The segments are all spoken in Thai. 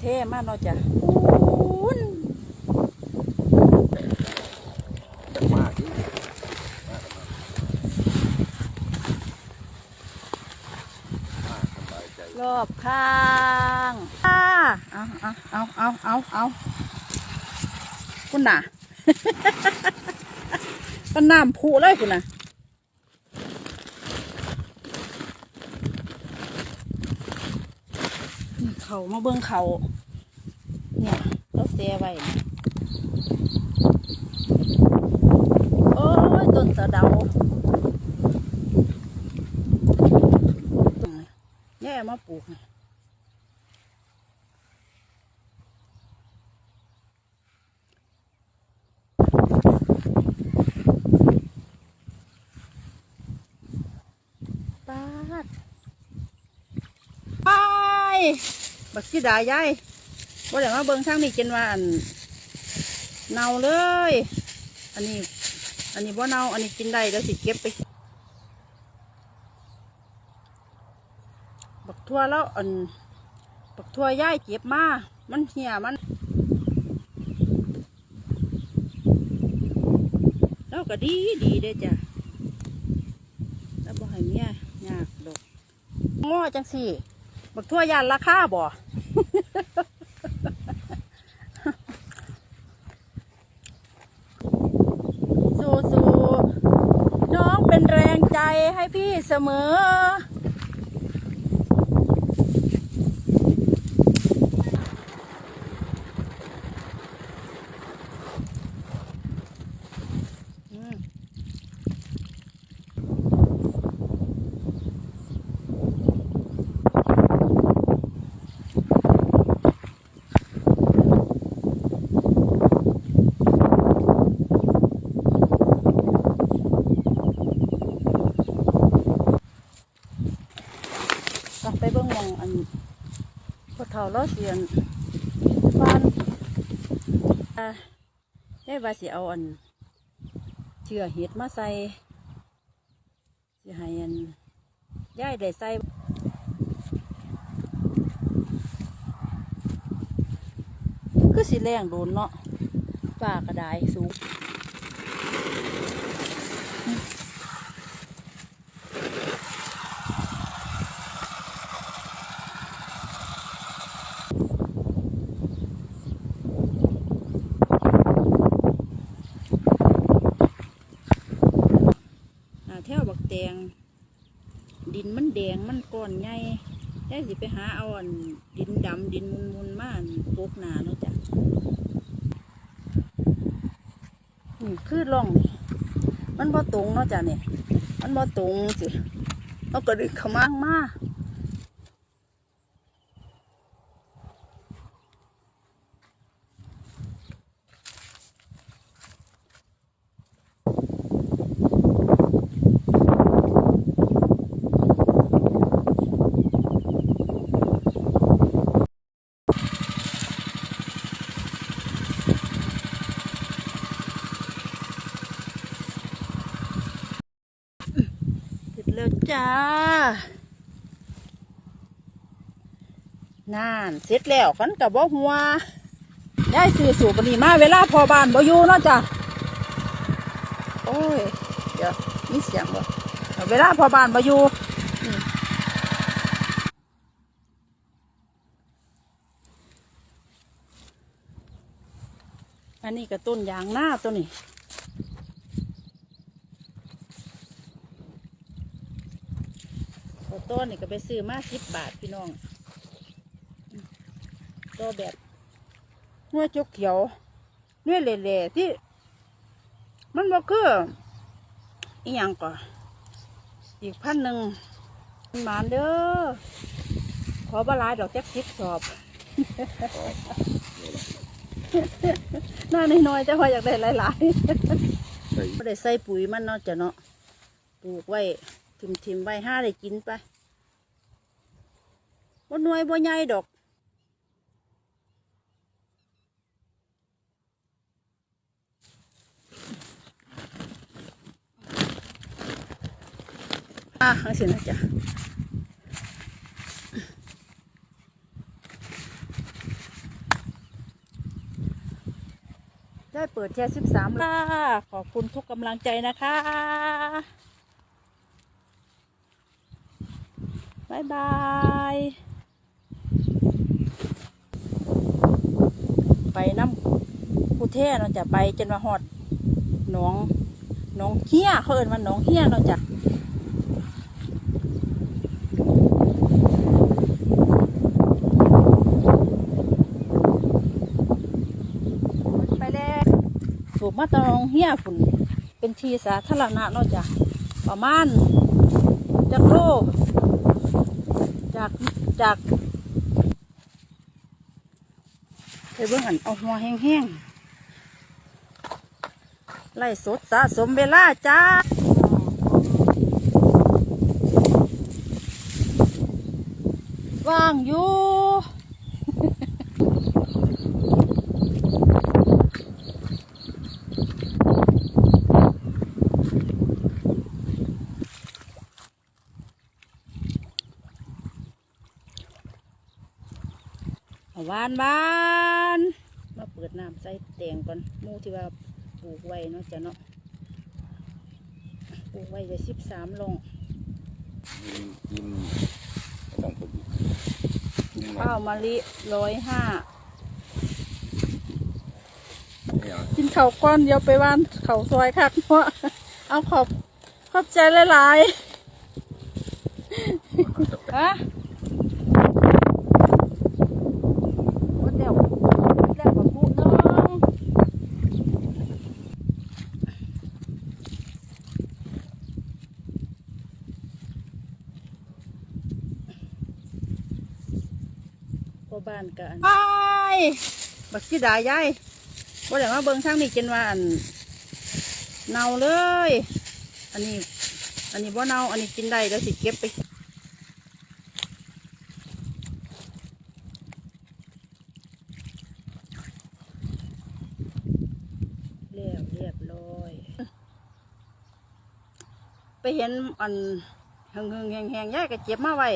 เท่มากเนาะจ้ะอู้นมากรอบข้างอ่าเอาเอาเอาเอาเอาเอาคุณน่ะก็น้ำพุเลยคุณน่ะ เขามาเบิ่งเขาเนี่ยเราเสียไว้โอ้ยต้นสะเดาแย่มาปลูกนี่ปาดไป บักสิดายายบ่ได้มาเบิ่งทางนี้กินว่าอันเน่าเลย อันนี้ อันนี้บ่เน่าอันนี้กินได้แล้วสิเก็บไป บักทั่วแล้วอัน บักทั่วย่ายเจ็บมา มันเหี่ยมัน แล้วก็ดีดีเด้จ้ะ แล้วบ่ให้เมียยากดอกง้อจังสี่ บักทั่วยานราคาบ่ สู้ๆน้องเป็นแรงใจให้พี่เสมอมกลับ ไปเบิ่งมองอันพอเท่าเราเสียนฟาน่าได้ว่าสิเอาอันเชื่อเห็ดมาใส่สิให้อันย่ายได้ใส่คือสิแรงโดนเนาะฝ้ากระไดสูง ถวบักแตง ดินมันแดงมันก้อนใหญ่ได้สิไปหาเอาอันดินดำดินมุนมุนมานปลูกหนาเนาะจ้ะนี่คือร่อง มันบ่ตรงเนาะจ้ะเนี่ยมันบ่ตรงสิเราก็ดึกเขามางมาเสร็ จ้านานเสร็จแล้วฟันกับบ่หัวย้ายซื้อสูบนี่มาเวลาพอบานบ่อยู่เนาะจ้ะโอ้ยเดี๋ยวมีเสียงบ่เอาเวลาพอบานบ่อยู่อันนี้ก็ต้นยางหน้าตัวนี้ ตัวต้นนี่ก็ไปซื้อมาสิบบาทพี่น้องตัวแบบเนื้อจกเขียวเนื้อเละๆที่ มันบ่คืออีหยังก่ออีกพันหนึ่งมันหมานเด้อขอบหลายดอกแจ๊กสิบสอบหน้าน้อยๆแต่พออยากได้หลายๆใส่ไม่ได้ใส่ปุ๋ยมันเนาะจ้ะเนาะปลูกไว้ ถิ่มถิ่มใบห้าได้กินไปบ่หน่วยบ่ใหญ่ดอก อะเอาสินะจ๊ะได้เปิดแค่สิบสามค่ะขอบคุณทุกกำลังใจนะคะ บายบายไปน้ำผู้เท่เนาะจะไปจนมาหอดหนองหนองเฮียเขาเอิ้นว่าหนองเฮียเนาะจ้ะไปแล้วสูบมาตองเฮียฝุ่นเป็นทีสาธารณะเนาะจ้ะประมาณจากโล จากจากไปเบื้องหันเอาหัวแห้งๆไล่สดสะสมเวลาจ้าว่างอยู่ หวานหวานมาเปิดน้ำใส่แตงก่อนหมูที่ว่าปลูกไว้เนาะจ้ะเนาะปลูกไว้จะสิบสามลงกินกินไม่ต้องไปดูจุ่มข้าวมะลิร้อยห้าเนี่ยกินข้าวก้อนเดียวไปบ้านเขาซอยคักเพราะเอาขอบขอบใจหลายๆฮะวัดเดียวแรกกับผู้น้องพ่อบ้านกันไปบักสิดายายว่าแต่ว่าเบิ่งทางนี้กินว่าอันเน่าเลย อันนี้ อันนี้บ่เน่าอันนี้กินได้แล้วสิเก็บไปเรียบเรียบร้อยไปเห็นอันหึงหึงแหงแหงๆย่ายก็เจ็บมาไว้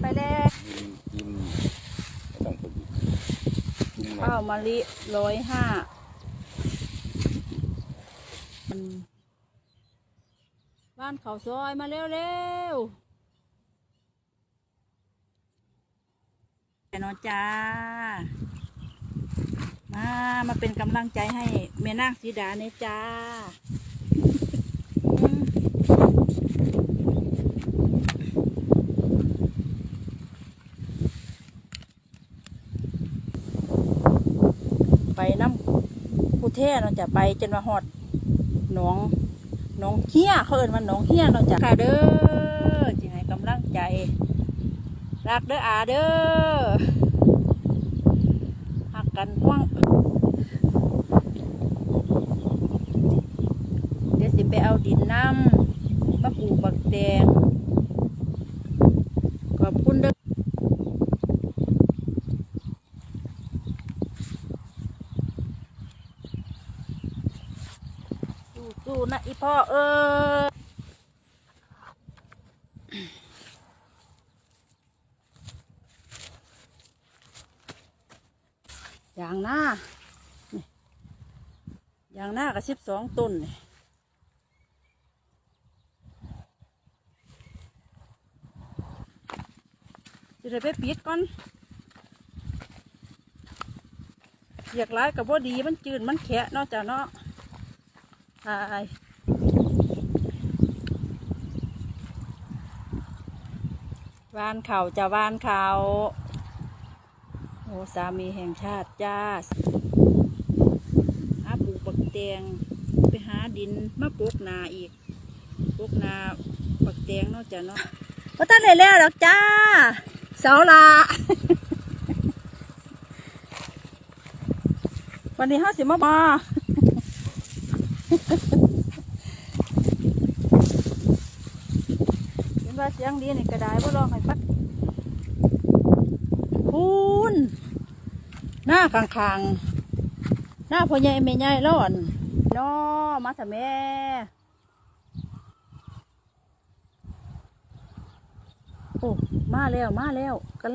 ไปแล้ว กินกินไม่ต้องไปดูจุ่ม ข้าวมะลิร้อยห้าบ้านเขาซอยมาเร็วเร็วๆนนจ้า มา มาเป็นกำลังใจให้เมนางสีดาเนี่ยจ้าอืมไปน้ เท่เนาจะไปจนมาหอดหนองหนองเฮียเขาเอิ้นว่าหนองเฮียเนาจะค่ะเด้อจิให้กำลังใจ รักเด้ออาเด้อหักกันห่วงเดี๋ยวสิไปเอาดินน้ำมาปลูกบักแตงขอบคุณเด้อสู้ๆ นะอีพ่อเอออย่างหน้าอย่างหน้ากับสิบสองต้นนี่จะได้ไปปิดก่อนอยากร้ายกับว่าดีมันจืดมันแขะนาะจ้ะเนาะ ตายวานเขาจะวานเขาโอ้สามีแห่งชาติจ้าหาปลูกปักแตงไปหาดินมาปลูกนาอีกปลูกนาปักแตงนาะจ้ะเนาะพอท่านได้แล้วหรอกจ้า เสาละวันนี้ห้าสิบมาบอ เห็นว่าเสียงดีนี่กระไดว่าลองให้ปักพูนหน้าคางคางหน้าพ่อใหญ่แม่ใหญ่ร้อนน้อมาสะแม่โอ้มาแล้ว มาแล้วกัน